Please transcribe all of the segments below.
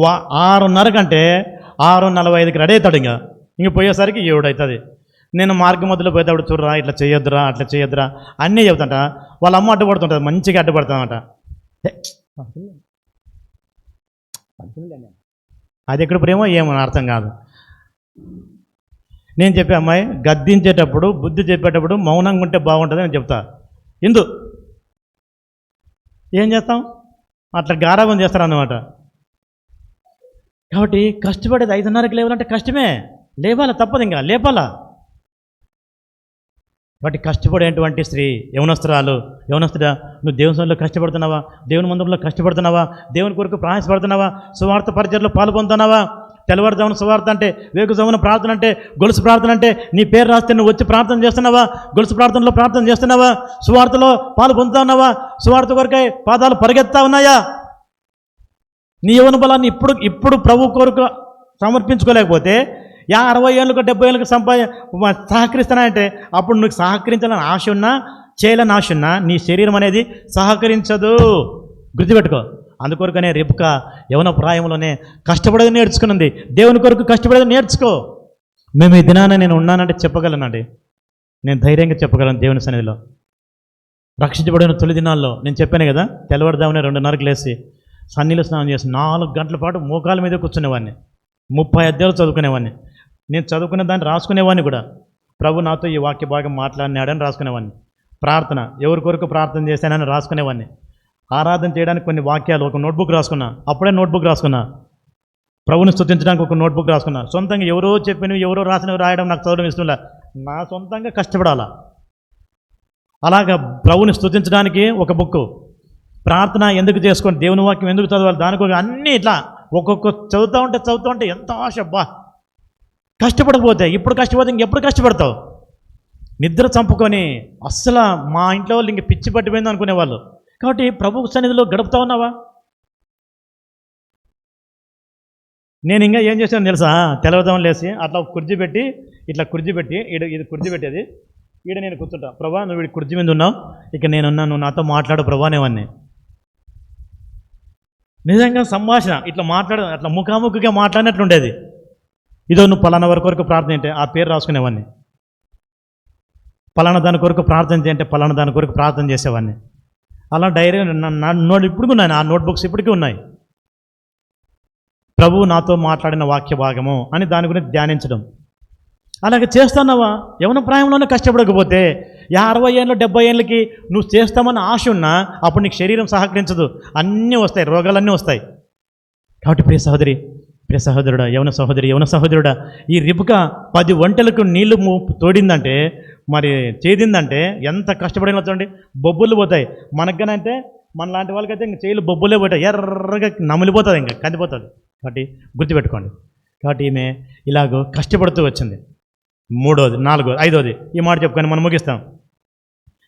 వా ఆరున్నర కంటే ఆరు నలభై ఐదుకి రెడీ అవుతాడు ఇంకా. ఇంక పోయేసరికి ఏడు అవుతుంది నేను మార్గం మధ్యలో పోయేటప్పుడు చూడరా ఇట్లా చేయొద్దురా అట్లా చేయొద్దురా అన్నీ చెబుతాంట. వాళ్ళ అమ్మ అడ్డుపడుతుంటుంది మంచిగా అడ్డుపడతామంట హే, అది ఎక్కడ ప్రేమో ఏమో అర్థం కాదు. నేను చెప్పే అమ్మాయి గద్దించేటప్పుడు బుద్ధి చెప్పేటప్పుడు మౌనంగా ఉంటే బాగుంటుంది అని చెప్తా. ఇందు ఏం చేస్తాం? అట్లా గారాబం చేస్తారన్నమాట. కాబట్టి కష్టపడేది ఐదున్నరకి లేవాలంటే కష్టమే. లేవాలా తప్పదు ఇంకా. లేపాలా? కాబట్టి కష్టపడేటువంటి స్త్రీ యవనస్తురాలు యవనస్తుడా నువ్వు దేవుని కష్టపడుతున్నావా? దేవుని మందిరంలో కష్టపడుతున్నావా? దేవుని కొరకు ప్రయాసపడుతున్నావా? సువార్త పరిచయలో పాల్గొంటున్నావా తెల్లవారుజామున సువార్త అంటే వేగుజామున ప్రార్థన అంటే గొలుసు ప్రార్థన అంటే నీ పేరు రాస్తే నువ్వు వచ్చి ప్రార్థన చేస్తున్నావా? గొలుసు ప్రార్థనలో ప్రార్థన చేస్తున్నావా? సువార్తలో పాలు పొందుతున్నావా? సువార్త కొరకై పాదాలు పరిగెత్తా ఉన్నాయా? నీ యవన బలాన్ని ఇప్పుడు ఇప్పుడు ప్రభు కొరకు సమర్పించుకోలేకపోతే యా అరవై ఏళ్ళకు డెబ్బై ఏళ్ళకు సంపా సహకరిస్తానంటే అప్పుడు నీకు సహకరించాలని ఆశ ఉన్నా చేయాలని ఆశ ఉన్నా నీ శరీరం అనేది సహకరించదు. గుర్తుపెట్టుకో. అందుకొరకనే రేపుక యవన ప్రాయంలోనే కష్టపడేది నేర్చుకున్నది దేవుని కొరకు కష్టపడేది నేర్చుకో. మేము ఈ దినాన నేను ఉన్నానంటే చెప్పగలనండి. నేను ధైర్యంగా చెప్పగలను దేవుని సన్నిధిలో. రక్షించబడిన తొలి దినాల్లో నేను చెప్పాను కదా తెల్లవారుదామని రెండున్నరకు లేసి సన్నీళ్ళు స్నానం చేసి నాలుగు గంటల పాటు మోకాల మీద కూర్చునేవాడిని. ముప్పై అధ్యాయులు చదువుకునేవాడిని. నేను చదువుకునే దాన్ని రాసుకునేవాడిని కూడా. ప్రభు నాతో ఈ వాక్య భాగం మాట్లాడినాడని రాసుకునేవాడిని. ప్రార్థన ఎవరి కొరకు ప్రార్థన చేశానని రాసుకునేవాడిని. ఆరాధన చేయడానికి కొన్ని వాక్యాలు ఒక నోట్బుక్ రాసుకున్నా అప్పుడే నోట్బుక్ రాసుకున్నా. ప్రభుని స్థుతించడానికి ఒక నోట్బుక్ రాసుకున్నా. సొంతంగా ఎవరో చెప్పినవి ఎవరో రాసినవి రాయడం నాకు చదవడం ఇష్టంలే నా సొంతంగా కష్టపడాలా? అలాగా ప్రభుని స్థుతించడానికి ఒక బుక్ ప్రార్థన ఎందుకు చేసుకోండి దేవుని వాక్యం ఎందుకు చదవాలి? దానికి అన్నీ ఇట్లా ఒక్కొక్క చదువుతూ ఉంటే చదువుతూ ఉంటే ఎంత ఆశ బా కష్టపడకపోతే ఇప్పుడు కష్టపోతే ఇంకెప్పుడు కష్టపడతావు? నిద్ర చంపుకొని అస్సలు మా ఇంట్లో వాళ్ళు ఇంక పిచ్చి పట్టిపోయింది అనుకునేవాళ్ళు. కాబట్టి ప్రభు సన్నిధిలో గడుపుతా ఉన్నావా? నేను ఇంకా ఏం చేశాను తెలుసా? తెలవదాం లేసి అట్లా కుర్జీ పెట్టి ఇట్లా కుర్జీ పెట్టి ఈడ ఇది కుర్జీ పెట్టేది. ఈడ నేను కూర్చుంటా. ప్రభా నువ్వు ఈ కుర్జీ మీద ఉన్నావు? ఇక నేనున్నా నువ్వు నాతో మాట్లాడు ప్రభా నేవన్నీ నిజంగా సంభాషణ ఇట్లా మాట్లాడ అట్లా ముఖాముఖిగా మాట్లాడినట్లు ఉండేది ఇదో నువ్వు పలానా వరకు వరకు ప్రార్థన ఏంటి ఆ పేరు రాసుకునేవాడిని. పలానా దాని కొరకు ప్రార్థన చేయంటే పలానా దాని కొరకు ప్రార్థన చేసేవాడిని. అలా డైరీ నా నోట్ ఇప్పుడు ఉన్నాయి ఆ నోట్బుక్స్ ఇప్పటికీ ఉన్నాయి. ప్రభువు నాతో మాట్లాడిన వాక్య భాగము అని దాని గురించి ధ్యానించడం. అలాగే చేస్తున్నావా యవన ప్రాయంలోనే కష్టపడకపోతే యా అరవై ఏళ్ళు డెబ్బై ఏళ్ళకి నువ్వు చేస్తామని ఆశ ఉన్నా అప్పుడు నీకు శరీరం సహకరించదు. అన్నీ వస్తాయి రోగాలన్నీ వస్తాయి. కాబట్టి ప్రియ సహోదరి ప్రియ సహోదరుడా యవన సహోదరి యవన సహోదరుడా ఈ రిపుక పది వంటలకు నీళ్ళు తోడిందంటే మరి చేదిందంటే ఎంత కష్టపడిన చూడండి బొబ్బులు పోతాయి. మనకనంటే మన లాంటి వాళ్ళకైతే ఇంక చేయలు బొబ్బులే పోతాయి. ఎర్రగా నమిలిపోతుంది ఇంకా కందిపోతుంది. కాబట్టి గుర్తుపెట్టుకోండి. కాబట్టి ఈమె ఇలాగో కష్టపడుతూ వచ్చింది. మూడోది నాలుగోది ఐదోది. ఈ మాట చెప్పుకొని మనం ముగిస్తాం.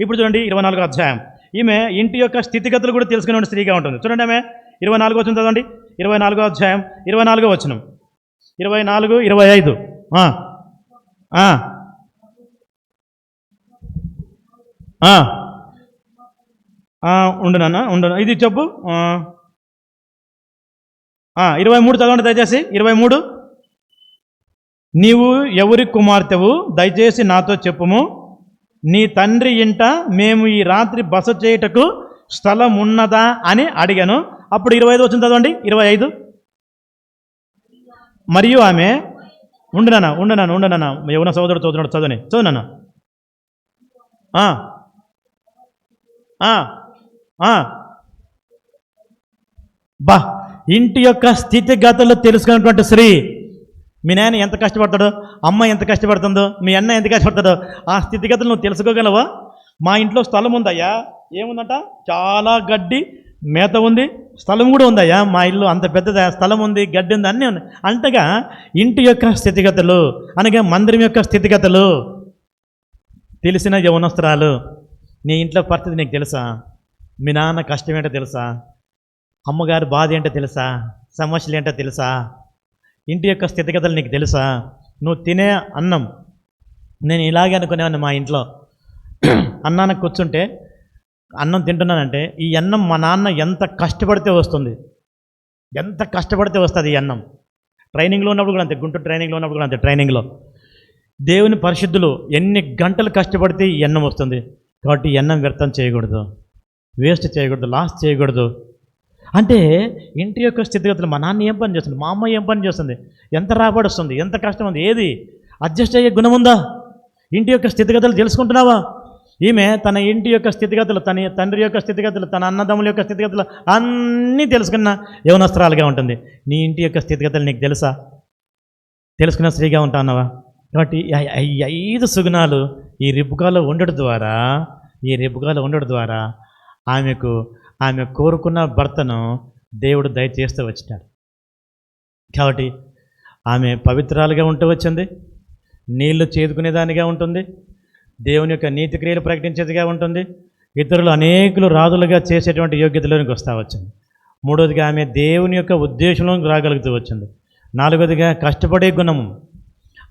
ఇప్పుడు చూడండి ఇరవై నాలుగో అధ్యాయం. ఈమె ఇంటి యొక్క స్థితిగతులు కూడా తెలుసుకునే స్త్రీగా ఉంటుంది. చూడండి ఆమె. ఇరవై నాలుగో వచ్చిన చదవండి. ఇరవై నాలుగో అధ్యాయం ఇరవై నాలుగో వచ్చినం ఇరవై నాలుగు ఇరవై ఐదు. ఉండు నాన్న ఉండు ఇది చెప్పు. ఇరవై మూడు చదవండి దయచేసి. ఇరవై మూడు. నీవు ఎవరి కుమార్తెవు? దయచేసి నాతో చెప్పుము. నీ తండ్రి ఇంట మేము ఈ రాత్రి బస చేయుటకు స్థలం ఉన్నదా అని అడిగాను. అప్పుడు ఇరవై ఐదు వచ్చింది చదవండి. ఇరవై ఐదు. మరియు ఆమె ఉండనన్నా ఉండనన్నా ఉండనన్నా యవన సోదరుడు చదువుతున్నాడు చదవని చదువునా బా. ఇంటి యొక్క స్థితిగతులు తెలుసుకున్నటువంటి స్త్రీ మీ నాయన ఎంత కష్టపడతాడో అమ్మ ఎంత కష్టపడుతుందో మీ అన్న ఎంత కష్టపడతాడో ఆ స్థితిగతులు నువ్వు తెలుసుకోగలవా? మా ఇంట్లో స్థలం ఉందయ్యా. ఏముందంట? చాలా గడ్డి మేత ఉంది స్థలం కూడా ఉందయ్యా. మా ఇల్లు అంత పెద్దది స్థలం ఉంది గడ్డి ఉంది అన్నీ ఉన్నాయి. అంతగా ఇంటి యొక్క స్థితిగతులు అనగా మందిరం యొక్క స్థితిగతులు తెలిసిన యవనస్త్రాలు నీ ఇంట్లో పరిస్థితి నీకు తెలుసా? మీ నాన్న కష్టం ఏంటో తెలుసా? అమ్మగారి బాధ ఏంటో తెలుసా? సమస్యలు ఏంటో తెలుసా? ఇంటి యొక్క స్థితిగతులు నీకు తెలుసా? నువ్వు తినే అన్నం. నేను ఇలాగే అనుకునేవాడిని మా ఇంట్లో. అన్నానికి కూర్చుంటే అన్నం తింటున్నానంటే ఈ అన్నం మా నాన్న ఎంత కష్టపడితే వస్తుంది. ఎంత కష్టపడితే వస్తుంది ఈ అన్నం. ట్రైనింగ్లో ఉన్నప్పుడు కూడా అంతే గుంటూరు ట్రైనింగ్లో ఉన్నప్పుడు కూడా అంతే ట్రైనింగ్లో. దేవుని పరిశుద్ధులు ఎన్ని గంటలు కష్టపడితే ఈ అన్నం వస్తుంది. కాబట్టి ఈ అన్నం వ్యర్థం చేయకూడదు. వేస్ట్ చేయకూడదు లాస్ చేయకూడదు. అంటే ఇంటి యొక్క స్థితిగతులు మా నాన్న ఏం పని చేస్తుంది? మా అమ్మ ఏం పని చేస్తుంది? ఎంత రాబడి వస్తుంది? ఎంత కష్టం ఉంది? ఏది? అడ్జస్ట్ అయ్యే గుణం ఉందా? ఇంటి యొక్క స్థితిగతులు తెలుసుకుంటున్నావా? ఈమె తన ఇంటి యొక్క స్థితిగతులు తన తండ్రి యొక్క స్థితిగతులు తన అన్నదమ్ముల యొక్క స్థితిగతులు అన్నీ తెలుసుకున్న యవనస్త్రాలుగా ఉంటుంది. నీ ఇంటి యొక్క స్థితిగతులు నీకు తెలుసా? తెలుసుకున్న స్త్రీగా ఉంటానవా కాబట్టి ఈ ఐదు సుగుణాలు ఈ రిబ్బుకాలో ఉండడం ద్వారా ఈ రిబ్బుకాలో ఉండడం ద్వారా ఆమెకు ఆమె కోరుకున్న భర్తను దేవుడు దయచేస్తూ వచ్చినాడు. కాబట్టి ఆమె పవిత్రాలుగా ఉంటూ వచ్చింది. నీళ్ళు చేదుకునేదానిగా ఉంటుంది. దేవుని యొక్క నీతి క్రియలు ప్రకటించేదిగా ఉంటుంది. ఇతరులు అనేకులు రాజులుగా చేసేటువంటి యోగ్యతలోనికి వస్తూ వచ్చింది. మూడవదిగా ఆమె దేవుని యొక్క ఉద్దేశంలోకి రాగలుగుతూ వచ్చింది. నాలుగవదిగా కష్టపడే గుణము.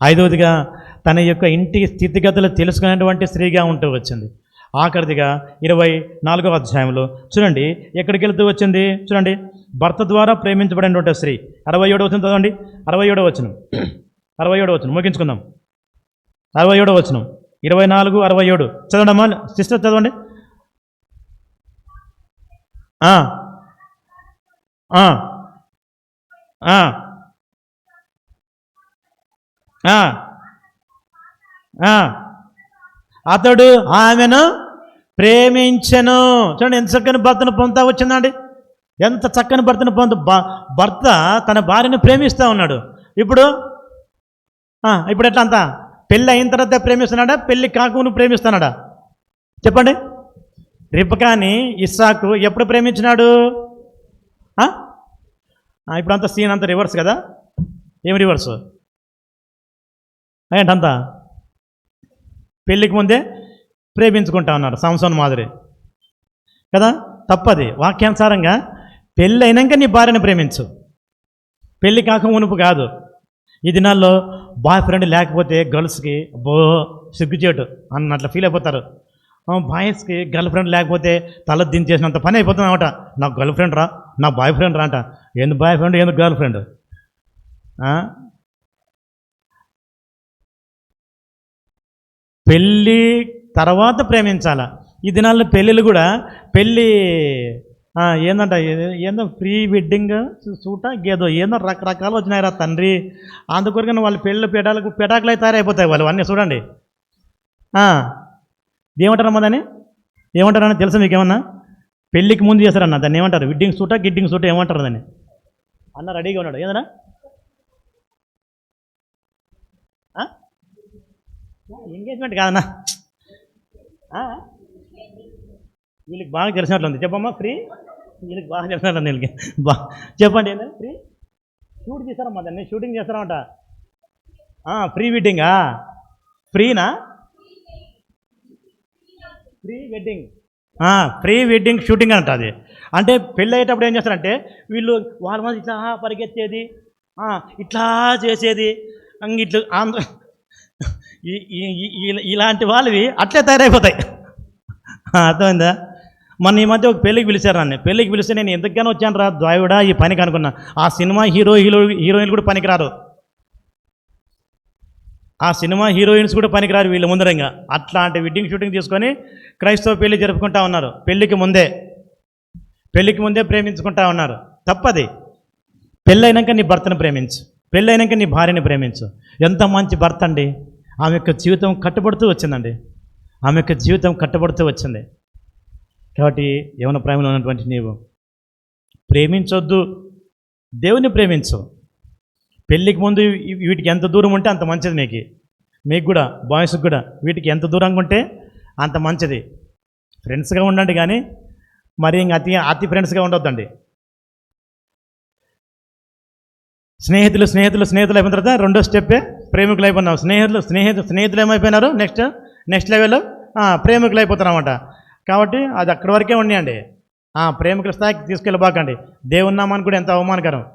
ఐదవదిగా తన యొక్క ఇంటి స్థితిగతులు తెలుసుకునేటువంటి స్త్రీగా ఉంటూ వచ్చింది. ఆఖరిదిగా ఇరవై నాలుగవ అధ్యాయంలో చూడండి ఎక్కడికి వెళ్తూ వచ్చింది? చూడండి భర్త ద్వారా ప్రేమించబడినటువంటి స్త్రీ. అరవై ఏడవ వచ్చిన చదవండి. అరవై ఏడవ వచనం. అరవై ఏడవ వచనం. ముగించుకుందాం. అరవై ఏడవ వచనం. ఇరవై నాలుగు అరవై ఏడు. చదవండి అమ్మా సిస్టర్ చదవండి. ఆ. అతడు ఆమెను ప్రేమించను. చూడండి ఎంత చక్కని భర్తను పొందుతా వచ్చిందండి. ఎంత చక్కని భర్తను పొందు భర్త తన భార్యను ప్రేమిస్తూ ఉన్నాడు. ఇప్పుడు ఇప్పుడు ఎట్లా అంతా పెళ్ళి అయిన తర్వాత ప్రేమిస్తున్నాడా? పెళ్ళి కాకును ప్రేమిస్తున్నాడా? చెప్పండి. రిపకాని ఇస్సాకు ఎప్పుడు ప్రేమించినాడు? ఇప్పుడు అంత సీన్ అంత రివర్స్ కదా? ఏం రివర్స్ ఏంటంతా? పెళ్ళికి ముందే ప్రేమించుకుంటా ఉన్నారు సంసోన్ మాదిరి. కదా? తప్పది. వాక్యానుసారంగా పెళ్ళి అయినాక నీ భార్యను ప్రేమించు. పెళ్ళి కాక మునుపు కాదు. ఈ దినాల్లో బాయ్ ఫ్రెండ్ లేకపోతే గర్ల్స్కి బో సిగ్గుచేటు అన్నట్లు ఫీల్ అయిపోతారు. బాయ్స్కి గర్ల్ ఫ్రెండ్ లేకపోతే తల దించేసినంత పని అయిపోతుంది అనమాట నాకు గర్ల్ ఫ్రెండ్ రా నా బాయ్ ఫ్రెండ్ రా అంట. ఎందుకు బాయ్ ఫ్రెండ్ ఎందుకు గర్ల్ ఫ్రెండ్? పెళ్ళి తర్వాత ప్రేమించాల. ఈ దినాల్లో పెళ్ళిళ్ళు కూడా పెళ్ళి ఏందంట ఏందో ప్రీ వెడ్డింగ్ సూట గేదో ఏందో రకరకాలు వచ్చినాయిరా తండ్రి. అందుకొరకని వాళ్ళు పెళ్ళి పెడాలకు పెటాకులు అయితే తయారైపోతాయి వాళ్ళు అన్నీ చూడండి. ఏమంటారు ఏమంటారమ్మా దాన్ని? ఏమంటారని తెలుసా మీకేమన్నా? పెళ్ళికి ముందు చేస్తారన్న దాన్ని ఏమంటారు? విడ్డింగ్ సూట గిడ్డింగ్ సూట ఏమంటారు దాన్ని? అన్న రెడీగా ఉన్నాడు ఏదన్నా? ఎంగేజ్మెంట్ కాదన్నా. వీళ్ళకి బాగా తెలిసినట్లుంది. చెప్పమ్మా ఫ్రీ? వీళ్ళకి బాగా తెలిసినట్లుంది వీళ్ళకి. బా చెప్పండి ఏంటంటే ఫ్రీ? షూట్ చేస్తారమ్మా దాన్ని. షూటింగ్ చేస్తారమ్మట ప్రీ వెడ్డింగా ఫ్రీనా? Pre wedding. Pre wedding shooting అంట అది. అంటే పెళ్ళి అయ్యేటప్పుడు ఏం చేస్తారంటే వీళ్ళు వాళ్ళ మంది ఇట్లా పరిగెత్తేది ఇట్లా చేసేది అంగ ఇట్లా ఆంధ్ర ఇలాంటి వాళ్ళవి అట్లే తయారైపోతాయి. అర్థమైందా? మొన్న ఈ మధ్య ఒక పెళ్ళికి పిలిచారు నన్ను. పెళ్ళికి పిలిస్తే నేను ఎందుకుగానో వచ్చాను రా ద్వాయుడా ఈ పనికి అనుకున్నా. ఆ సినిమా హీరో హీరో హీరోయిన్లు కూడా పనికిరారు ఆ సినిమా హీరోయిన్స్ కూడా పనికిరారు వీళ్ళ ముందరంగా అట్లాంటి వెడ్డింగ్ షూటింగ్ తీసుకొని క్రైస్తవ పెళ్ళి జరుపుకుంటా ఉన్నారు. పెళ్ళికి ముందే. పెళ్ళికి ముందే ప్రేమించుకుంటా ఉన్నారు. తప్పది. పెళ్ళైనాక నీ భర్తను ప్రేమించు. పెళ్ళైనాక నీ భార్యని ప్రేమించు. ఎంత మంచి భర్త అండి. ఆమె యొక్క జీవితం కట్టుబడుతూ వచ్చిందండి. ఆమె యొక్క జీవితం కట్టుబడుతూ వచ్చింది. కాబట్టి యవన ప్రేమలో ఉన్నటువంటి నీవు ప్రేమించొద్దు. దేవుని ప్రేమించు. పెళ్ళికి ముందు వీటికి ఎంత దూరం ఉంటే అంత మంచిది నీకు. మీకు కూడా బాయ్స్కి కూడా వీటికి ఎంత దూరంగా ఉంటే అంత మంచిది. ఫ్రెండ్స్గా ఉండండి కానీ మరి ఇంక అతి అతి ఫ్రెండ్స్గా ఉండొద్దండి. స్నేహితులు స్నేహితులు స్నేహితులు అయిపోయిన తర్వాత రెండో స్టెప్పే ప్రేమికులు అయిపోయినాం స్నేహితులు స్నేహితులు స్నేహితులు ఏమైపోయినారు? నెక్స్ట్ నెక్స్ట్ లెవెల్ ప్రేమికులు అయిపోతారన్నమాట. కాబట్టి అది అక్కడి వరకే ఉన్నాయండి ప్రేమికుల స్థాయికి తీసుకెళ్ళబాకండి. దేవుని నామాన్ని కూడా ఎంత అవమానకరం.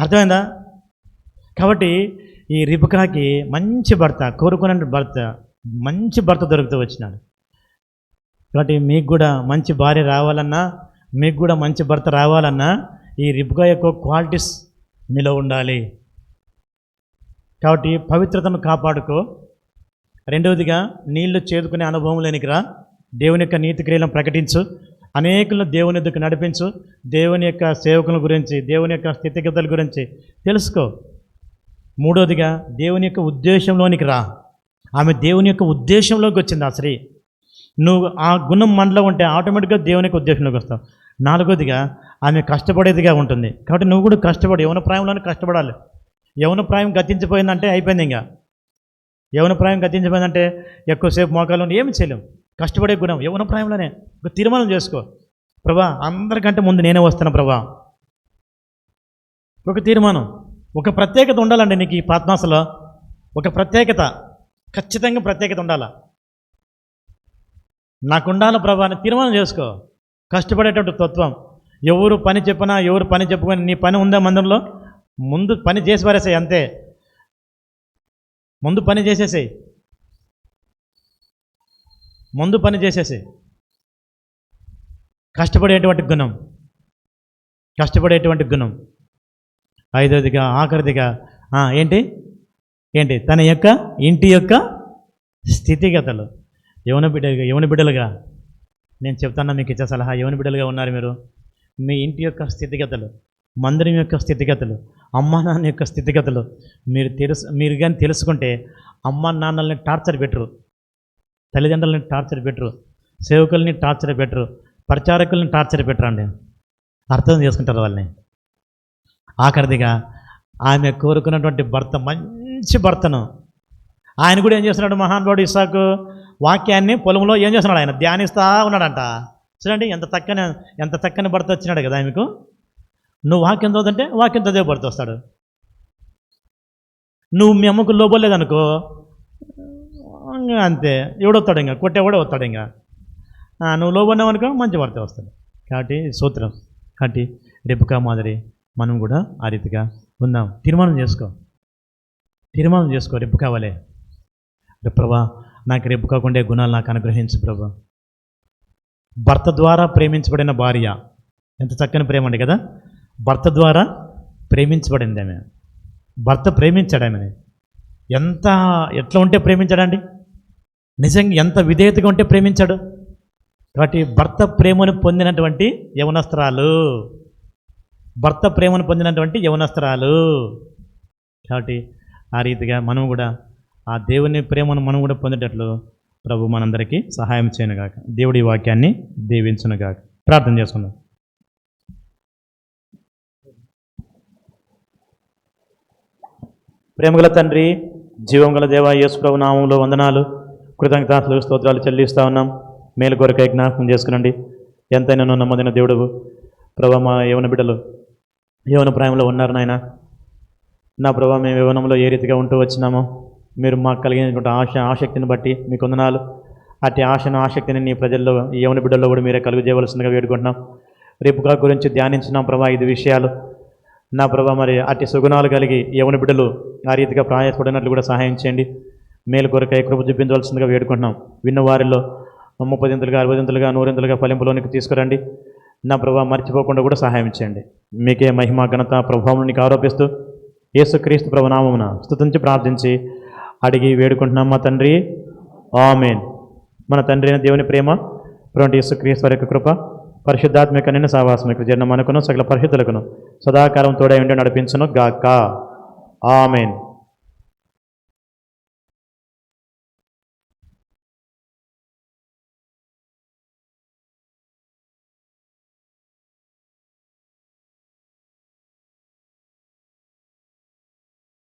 అర్థమైందా? కాబట్టి ఈ రిపుకాకి మంచి భర్త కోరుకునే భర్త మంచి భర్త దొరుకుతూ వచ్చినాడు. కాబట్టి మీకు కూడా మంచి భార్య రావాలన్నా మీకు కూడా మంచి భర్త రావాలన్నా ఈ రిబ్గా యొక్క క్వాలిటీస్ మీలో ఉండాలి. కాబట్టి పవిత్రతను కాపాడుకో. రెండవదిగా నీళ్ళు చేదుకునే అనుభవం లేనికిరా దేవుని యొక్క నీతి క్రియలను ప్రకటించు. అనేకులను దేవుని ఎద్దుకు నడిపించు. దేవుని యొక్క సేవకుల గురించి దేవుని యొక్క స్థితిగతుల గురించి తెలుసుకో. మూడవదిగా దేవుని యొక్క ఉద్దేశంలోనికి రా. ఆమె దేవుని యొక్క ఉద్దేశంలోకి వచ్చింది ఆ స్త్రీ. నువ్వు ఆ గుణం మనలో ఉంటే ఆటోమేటిక్గా దేవుని యొక్క ఉద్దేశంలోకి వస్తావు. నాలుగోదిగా ఆమె కష్టపడేదిగా ఉంటుంది. కాబట్టి నువ్వు కూడా కష్టపడి. యవన ప్రాయంలోనే కష్టపడాలి. యవన ప్రాయం గతించిపోయిందంటే అయిపోయింది ఇంకా. యవన ప్రాయం గతించిపోయిందంటే ఎక్కువసేపు మోకాలు ఏమి చేయలేం. కష్టపడే గుణం. యవన ప్రాయంలోనే. తీర్మానం చేసుకో. ప్రభా అందరికంటే ముందు నేనే వస్తాను ప్రభా. ఒక తీర్మానం. ఒక ప్రత్యేకత ఉండాలండి నీకు ఈ పాత్మాసలో. ఒక ప్రత్యేకత. ఖచ్చితంగా ప్రత్యేకత ఉండాలా? నాకు ఉండాలి ప్రభా అని తీర్మానం చేసుకో. కష్టపడేటువంటి తత్వం. ఎవరు పని చెప్పినా ఎవరు పని చెప్పుకొని నీ పని ఉందా మందంలో? ముందు పని చేసి పారేసాయి అంతే. ముందు పని చేసేసాయి. ముందు పని చేసేసాయి. కష్టపడేటువంటి గుణం. కష్టపడేటువంటి గుణం. ఐదవదిగా ఆఖరిదిగా ఏంటి? ఏంటి? తన యొక్క ఇంటి యొక్క స్థితిగతలు. యవన బిడ్డ యవన బిడ్డలుగా. నేను చెప్తాను మీకు ఇచ్చే సలహా. యవన బిడ్డలుగా ఉన్నారు మీరు? మీ ఇంటి యొక్క స్థితిగతులు మందిరం యొక్క స్థితిగతులు అమ్మా నాన్న యొక్క స్థితిగతులు. మీరు తెలుసు మీరు కానీ తెలుసుకుంటే అమ్మ నాన్నల్ని టార్చర్ పెట్టరు తల్లిదండ్రులని టార్చర్ పెట్టరు సేవకుల్ని టార్చర్ పెట్టరు ప్రచారకుల్ని టార్చర్ పెట్టరండి. అర్థం చేసుకుంటారు వాళ్ళని. ఆఖరిదిగా ఆమె కోరుకున్నటువంటి భర్త మంచి భర్తను. ఆయన కూడా ఏం చేస్తున్నాడు? మహానుభావుడు ఇసాకు వాక్యాన్ని పొలంలో ఏం చేస్తున్నాడు ఆయన? ధ్యానిస్తా ఉన్నాడంట. చూడండి ఎంత చక్కని ఎంత చక్కని భర్త వచ్చినాడు కదా మీకు నువ్వు వాక్యం చదువుతుంటే వాక్యం చదివే భర్త వస్తాడు. నువ్వు మీ అమ్మకు లోబోలేదనుకో ఇంకా అంతే. ఎవడొస్తాడు ఇంకా? కొట్టే కూడా వస్తాడు ఇంకా. నువ్వు లోపడినావు అనుకో మంచి భర్త వస్తాడు. కాబట్టి సూత్రం. కాబట్టి రెబ్బకా మాదిరి మనం కూడా ఆ రీతిగా ఉందాం. తీర్మానం చేసుకో. తీర్మానం చేసుకో రేపు కావాలి ప్రభా నాకు రేపు కాకుండా గుణాలు నాకు అనుగ్రహించు ప్రభు. భర్త ద్వారా ప్రేమించబడిన భార్య. ఎంత చక్కని ప్రేమ అండి కదా? భర్త ద్వారా ప్రేమించబడింది ఆమె. భర్త ప్రేమించాడు ఆమెని. ఎంత ఎట్లా ఉంటే ప్రేమించాడండి? నిజంగా ఎంత విధేయతగా ఉంటే ప్రేమించాడు? కాబట్టి భర్త ప్రేమను పొందినటువంటి యవనస్త్రాలు. భర్త ప్రేమను పొందినటువంటి యవనస్త్రాలు. కాబట్టి ఆ రీతిగా మనం కూడా ఆ దేవుని ప్రేమను మనం కూడా పొందేటట్లు ప్రభు మనందరికీ సహాయం చేయనుగాక. దేవుడి వాక్యాన్ని దీవించునుగాక. ప్రార్థన చేసుకుందాం. ప్రేమగల తండ్రి జీవం గల దేవ యేసుప్రభు నామంలో వందనాలు. కృతజ్ఞతలు స్తోత్రాలు చెల్లిస్తా ఉన్నాం. మేలు కొరకై జ్ఞాపకం చేసుకునండి. ఎంతైనా నువ్వు దేవుడు ప్రభా మా యవన బిడ్డలు యవన ప్రాయంలో ఉన్నారు నాయన. నా ప్రభా మేము యవనంలో ఏ రీతిగా ఉంటూ వచ్చినామో మీరు మాకు కలిగినటువంటి ఆశ ఆసక్తిని బట్టి మీకు వందనాలు. అట్టి ఆశను ఆసక్తిని నీ ప్రజల్లో ఈ యవన బిడ్డల్లో కూడా మీరే కలుగు చేయవలసిందిగా వేడుకుంటున్నాం రేపుగా గురించి ధ్యానించినాం ప్రభా ఐదు విషయాలు. నా ప్రభా మరి అట్టి సుగుణాలు కలిగి యవన బిడ్డలు ఆ రీతిగా ప్రయాసపడినట్లు కూడా సహాయం చేయండి. మేలు కొరకై కృప చూపించవలసిందిగా వేడుకుంటున్నాం. విన్న వారిలో ముప్పదింతలుగా అరవదింతలుగా నూరింతలుగా ఫలింపులోనికి తీసుకురండి. నా ప్రభా మర్చిపోకుండా కూడా సహాయం చేయండి. మీకే మహిమ ఘనత ప్రభావం నీకు ఆరోపిస్తూ యేసుక్రీస్తు ప్రభునామమున స్థుతించి ప్రార్థించి అడిగి వేడుకుంటున్నాం మా తండ్రి. ఆమెన్. మన తండ్రి అయిన దేవుని ప్రేమ ప్రతి యేసుక్రీస్తు వారి యొక్క కృప పరిశుద్ధాత్మిక నిన్న సావాసం ఇక్కడ జన్మ మనకును సకల పరిశుద్ధులకును సదాకాలం తోడే ఉండి నడిపించును గాక. ఆమెన్.